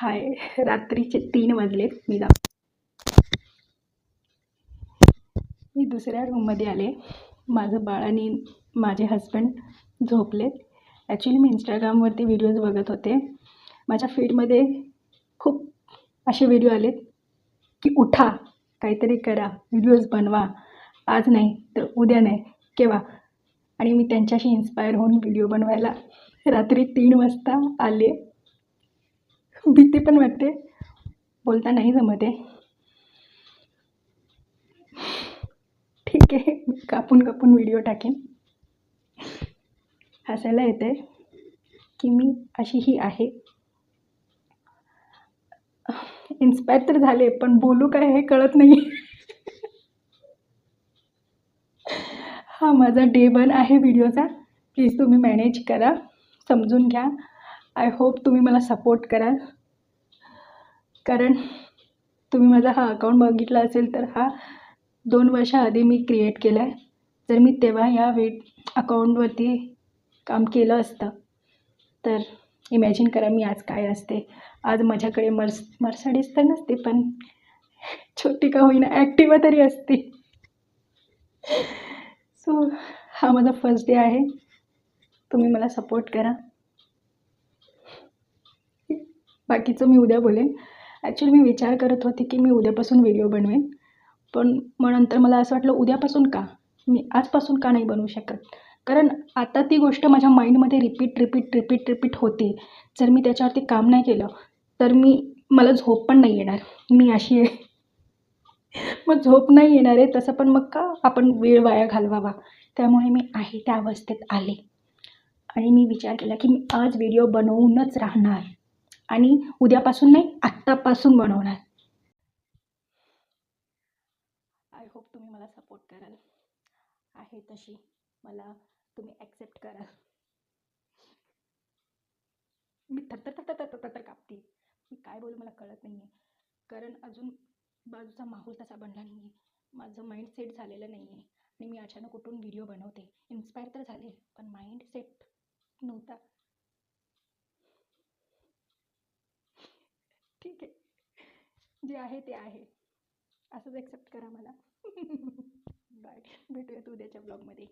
हाय. रात्रीचे तीन वाजलेत. मी जा मी दुसऱ्या रूममध्ये आले. माझं बाळ आणि माझे हजबंड झोपलेत. ॲक्च्युली मी इंस्टाग्रामवरती व्हिडिओज बघत होते. माझ्या फीडमध्ये खूप असे व्हिडिओ आलेत की उठा काहीतरी करा व्हिडिओज बनवा. आज नाही तर उद्या नाही केव्हा? आणि मी त्यांच्याशी इन्स्पायर होऊन व्हिडिओ बनवायला रात्री तीन वाजता आले. भीती पण वाटते. बोलता नाही जमते ठीक आहे. मी कापून कापून व्हिडिओ टाकेन. हसायला येते की मी अशी ही आहे. इन्स्पायर तर झाले पण बोलू काय हे कळत नाही हा माझा डे वन आहे व्हिडिओचा प्लीज तुम्ही मॅनेज करा. समजून घ्या. आय होप तुम्ही मला सपोर्ट कराल. कारण तुम्ही माझा हा अकाउंट बघितला असेल तर हा दोन वर्षाआधी मी क्रिएट केला आहे जर मी तेव्हा ह्या वे अकाउंटवरती काम केलं असतं. तर इमॅजिन करा मी आज काय असते. आज माझ्याकडे मर्स मर्सडीज तर नसते पण छोटी का होईना ॲक्टिवा तरी असते. सो हा माझा फर्स्ट डे आहे. तुम्ही मला सपोर्ट करा. बाकीचं मी उद्या बोलेन. ॲक्च्युली मी विचार करत होते की मी उद्यापासून व्हिडिओ बनवेन. पण मग नंतर मला असं वाटलं उद्यापासून का? मी आजपासून का नाही बनवू शकत? कारण आता ती गोष्ट माझ्या माइंडमध्ये रिपीट रिपीट रिपीट रिपीट होते. जर मी त्याच्यावरती काम नाही केलं तर मी मला झोप पण नाही येणार. मी अशी आहे. मग झोप नाही येणार आहे तसं पण मग का आपण वेळ वाया घालवावा? त्यामुळे मी आहे त्या अवस्थेत आले. आणि मी विचार केला की मी आज व्हिडिओ बनवूनच राहणार. आणि उद्यापासून नाही आत्तापासून बनवणार. आय होप तुम्ही मला सपोर्ट कराल. आहे तशी. मला तुम्ही ॲक्सेप्ट कराल. मी थरथर थरथर थरथर थरथर कापते. मी काय बोलू मला कळत नाही आहे कारण अजून बाजूचा माहोल तसा बनला नाही आहे माझं माइंड सेट झालेलं नाही आहे आणि मी अचानक उठून व्हिडिओ बनवते. इन्स्पायर तर झाले पण माइंड सेट नव्हता. ठीक आहे. जे आहे ते आहे. असंच एक्सेप्ट करा मला. बाय भेटूयात उद्याच्या ब्लॉगमध्ये